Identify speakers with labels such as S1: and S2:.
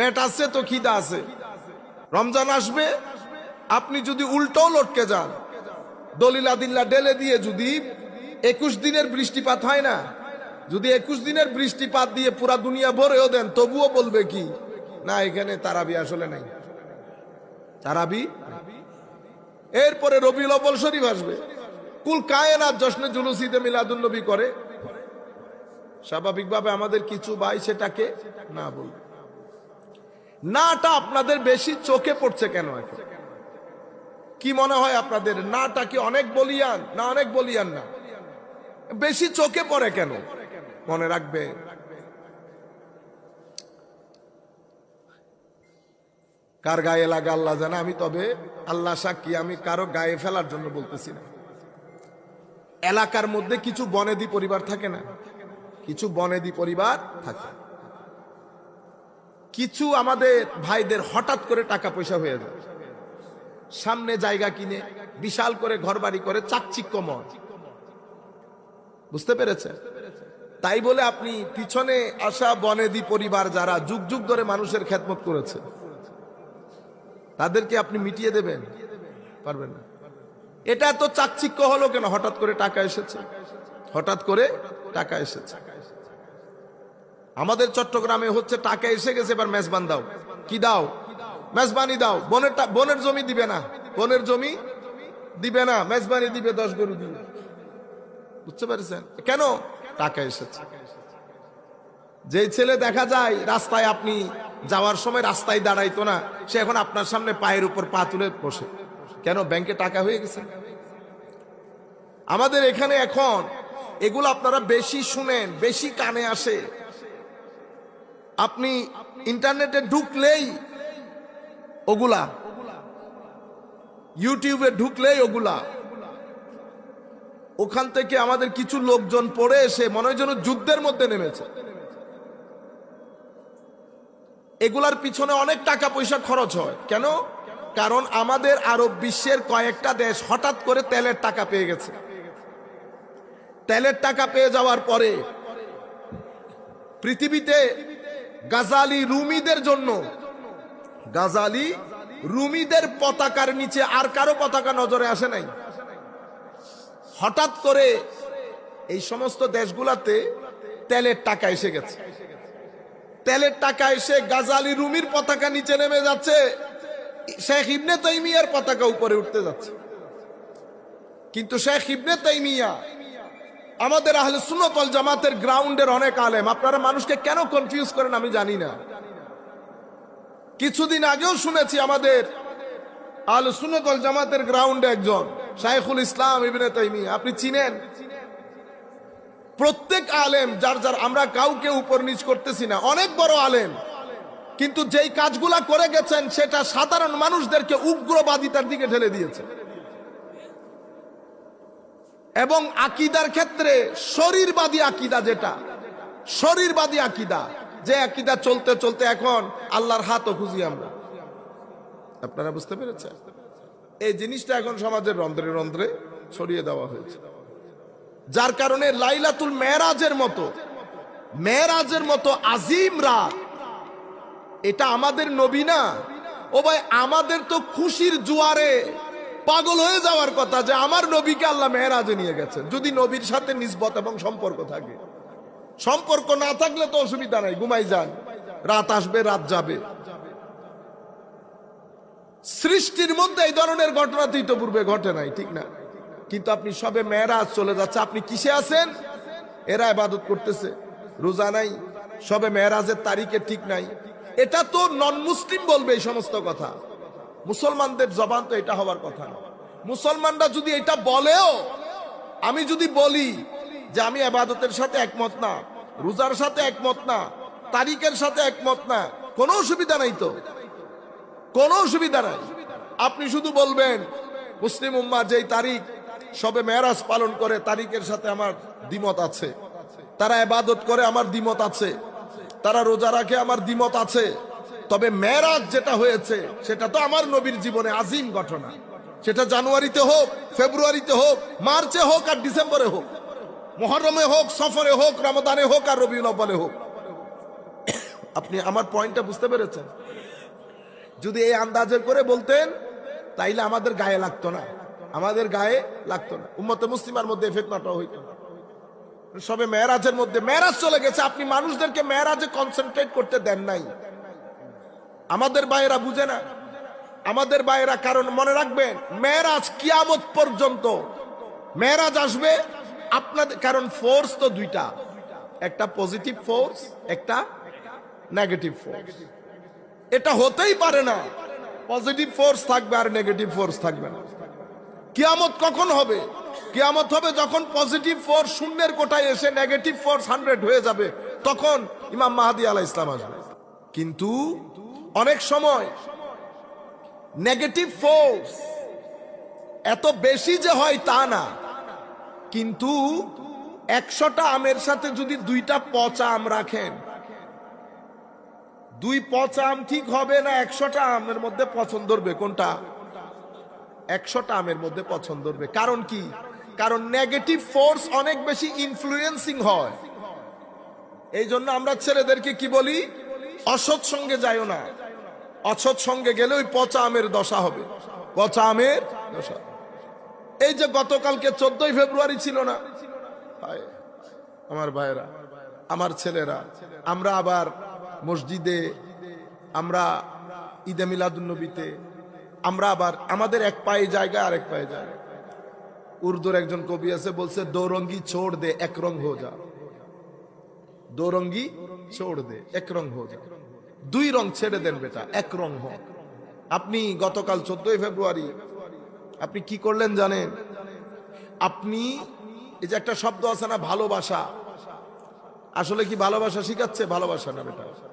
S1: পেট আছে তো খিদা আছে। রমজান আসবে, আপনি যদি উল্টো লটকে যান, দলিলা দিল্লা ডেলে দিয়ে যদি একুশ দিনের বৃষ্টিপাত হয় না, যদি একুশ দিনের বৃষ্টিপাত দিয়ে পুরা দুনিয়া ভরেও দেন, তবুও বলবে কি? না, এখানে তারাবি আসলে নাই। তারাবি এরপরে রবি লবল শরীফ আসবে। কুল কায়নাত, জশ্নে জুলুসিতে মিলাদুন্নবী করে। স্বাভাবিকভাবে আমাদের কিছু ভাই সেটাকে না বলবে। নাটা আপনাদের বেশি চোখে পড়ছে কেন এখন? কি মনে হয় আপনাদের? নাটা কি অনেক বলিয়ান? না, অনেক বলিয়ান না। বেশি চোখে পড়ে কেন? মনে রাখবে। কার গায়ে লাগা আল্লাহ জানে? আমি তবে আল্লাহ সাক্ষী, আমি কারও গায়ে ফেলার জন্য বলতেছি না। এলাকার মধ্যে কিছু বনেদি পরিবার থাকে না? কিছু বনেদি পরিবার থাকে। কিছু আমাদের ভাইদের হঠাৎ করে টাকা পয়সা হয়ে যায়। সামনে জায়গা কিনে, বিশাল করে ঘর বাড়ি করে চাকচিক্যময় বুঝতে পেরেছে তাই বলে আপনি পিছনে আসা বনেদি পরিবার যারা যুগ যুগ ধরে মানুষের খেদমত করেছে, তাদেরকে আপনি মিটিয়ে দেবেন? পারবেন না। এটা তো চাকচিক্য হলো কেন? হঠাৎ করে টাকা এসেছে। হঠাৎ করে টাকা এসেছে। আমাদের চট্টগ্রামে হচ্ছে, টাকা এসে গেছে, এবার মেজবান দাও। কি দাও? মেজবানি দাও। বনের বনের জমি দিবে না। বনের জমি দিবে না। মেজবানি দিবে, দশ গরু দিবে বুঝতে পেরেছেন? কেন? টাকা এসেছে। যে ছেলে দেখা যায়, রাস্তায় আপনি যাওয়ার সময় রাস্তায় দাঁড়াইতো না, সে এখন আপনার সামনে পায়ের উপর পা তুলে বসে। কেন? ব্যাংকে টাকা হয়ে গেছে। আমাদের এখানে এখন, এগুলো আপনারা বেশি শুনেন, বেশি কানে আসে। আপনি ইন্টারনেটে ঢুকলেই ওগুলা। ইউটিউবে ঢুকলেই ওগুলা। ওখান থেকে আমাদের কিছু লোকজন পড়ে এসে মনে হয় যেন যুদ্ধের মধ্যে নেমেছে। এগুলার পিছনে অনেক টাকা পয়সা খরচ হয়। কেন? কারণ আমাদের আরব বিশ্বের কয়েকটা দেশ হঠাৎ করে তেলের টাকা পেয়ে গেছে। তেলের টাকা পেয়ে যাওয়ার পরে পৃথিবীতে গাজালি রুমিদের জন্য। গাজালি রুমিদের পতাকার নিচে আর কারও পতাকা নজরে আসে নাই। হঠাৎ করে এই সমস্ত দেশগুলাতে তেলের টাকা এসে গেছে। তেলের টাকা এসে গাজালি রুমির পতাকা নিচে নেমে যাচ্ছে। শেখ ইবনে তাইমিয়ার পতাকা উপরে উঠতে যাচ্ছে। কিন্তু শেখ ইবনে তাইমিয়া আমাদের আহলে সুন্নতল জামাতের গ্রাউন্ডের অনেক আলেম। আপনারা মানুষকে কেন কনফিউজ করেন আমি জানি না। কিছুদিন আগেও শুনেছি আমাদের আহলে সুন্নতল জামাতের গ্রাউন্ডে একজন, শাইখুল ইসলাম ইবনে তাইমি আপনি চিনেন? প্রত্যেক আলেম যার যার, আমরা কাউকে উপর নিচ করতেছি না, অনেক বড় আলেম। কিন্তু যেই কাজগুলা করে গেছেন, সেটা সাধারণ মানুষদেরকে উগ্রবাদিতার দিকে ঠেলে দিয়েছে। এবং আকিদার ক্ষেত্রে শরীরবাদী আকিদা যেটা, শরীরবাদী আকিদা, যে আকিদা চলতে চলতে এখন আল্লাহর হাতও খুঁজি আমরা। আপনারা বুঝতে পেরেছেন? এই জিনিসটা এখন সমাজের রন্ধ্রে রন্ধ্রে ছড়িয়ে দেওয়া হয়েছে। যার কারণে লাইলাতুল মেয়েরাজের মতো মেয়েরাজের মতো আজিম রাত, এটা আমাদের নবী না? ও ভাই, আমাদের তো খুশির জুয়ারে পাগল হয়ে যাওয়ার কথা যে আমার নবীকে আল্লাহ মেহরাজে নিয়ে গেছেন, যদি নবীর সাথে নিসবত এবং সম্পর্ক থাকে। সম্পর্ক না থাকলে তো অসুবিধা নাই, ঘুমাই যান। রাত আসবে, রাত যাবে। সৃষ্টির মধ্যে এই ধরনের ঘটনা তো ইতপূর্বে ঘটে নাই, ঠিক না? কিন্তু আপনি সবে মেয়েরাজ চলে যাচ্ছে, আপনি কিসে আছেন? এরা ইবাদত করতেছে, রোজা নাই, সবে মেয়েরাজের তারিখে ঠিক নাই। এটা তো নন মুসলিম বলবে এই সমস্ত কথা। মুসলমানদের জবান তো এটা হওয়ার কথা না। মুসলমানরা যদি এটা বলেও, আমি যদি বলি যে আমি আবাদতের সাথে একমত না, রোজার সাথে একমত না, তারিখের সাথে একমত না, কোনো অসুবিধা নাই তো। কোনো অসুবিধা নাই। আপনি শুধু বলবেন, মুসলিম উম্মা যেই তারিখ, সবে মেয়ারাজ পালন করে, তারিখের সাথে আমার দ্বিমত আছে। তারা এবাদত করে, আমার দ্বিমত আছে। তারা রোজা রাখে, আমার দ্বিমত আছে। তবে মেরাজ যেটা হয়েছে, সেটা তো আমার নবীর জীবনে আজিম ঘটনা। সেটা জানুয়ারিতে হোক, ফেব্রুয়ারিতে হোক, মার্চে হোক আর ডিসেম্বরে হোক, মহরমে হোক, সফরে হোক রমদানে হোক আর রবিউল আব্বালে হোক। আপনি আমার পয়েন্টটা বুঝতে পেরেছেন? যদি এই আন্দাজের করে বলতেন, তাইলে আমাদের গায়ে লাগতো না। আমাদের গায়ে লাগতো না। উম্মতে মুসলিমার মধ্যে ফেতনাটা হইতো সবে মেয়েরাজের মধ্যে, মেয়েরাজ চলে গেছে, আপনি মানুষদেরকে মেয়েরাজে কনসেন্ট্রেট করতে দেন নাই। আমাদের বাইরা বুঝে না। আমাদের বাইরা কারণ মনে রাখবেন, মেয়েরাজ কিয়ামত পর্যন্ত, মেয়েরাজ আসবে, আপনাদের, কারণ ফোর্স তো দুইটা। একটা পজিটিভ ফোর্স একটা নেগেটিভ ফোর্স এটা হতেই পারে না। পজিটিভ ফোর্স থাকবে আর নেগেটিভ ফোর্স থাকবে না। কিয়ামত কখন হবে? কিয়ামত হবে যখন পজিটিভ ফোর্স শূন্যের কোটায় এসে নেগেটিভ ফোর্স হান্ড্রেড হয়ে যাবে, তখন ইমাম মাহাদি আলাহ ইসলাম আসবে। কিন্তু অনেক সময় নেগেটিভ ফোর্স এত বেশি যে হয় তা না। কিন্তু একশোটা আমের সাথে যদি দুইটা পচা আম রাখেন, দুই পচা আম ঠিক হবে না একশোটা আমের মধ্যে পছন্দ ধরবে কোনটা? একশোটা আমের মধ্যে পছন্দ ধরবে কারণ কি? কারণ নেগেটিভ ফোর্স অনেক বেশি ইনফ্লুয়েন্সিং হয়। এই জন্য আমরা ছেলেদেরকে কি বলি? অসৎ সঙ্গে যাইও না। অসৎ সঙ্গে গেলে ওই পচা আমের দশা হবে। পচা আমের দশা। এই যে গতকালকে চোদ্দই ফেব্রুয়ারি ছিল না আমার ভাইয়েরা, আমার ছেলেরা, আমরা আবার মসজিদে, আমরা ঈদে মিলাদুন্নবীতে আমরা আবার আমাদের এক পায়ে জায়গা আর এক পায়ে জায়গা। উর্দুর একজন কবি আছে, বলছে, দৌরঙ্গি ছোড় দে, এক রং হো যা। দোরঙ্গি ছোড় দে, এক রং হো যা। দুই রং ছেড়ে দেন বেটা, এক রং হোক। আপনি গতকাল চোদ্দই ফেব্রুয়ারি, আপনি কি করলেন জানেন? আপনি, এই যে একটা শব্দ আছে না, ভালোবাসা। আসলে কি ভালোবাসা শিখাচ্ছে? ভালোবাসা না বেটা।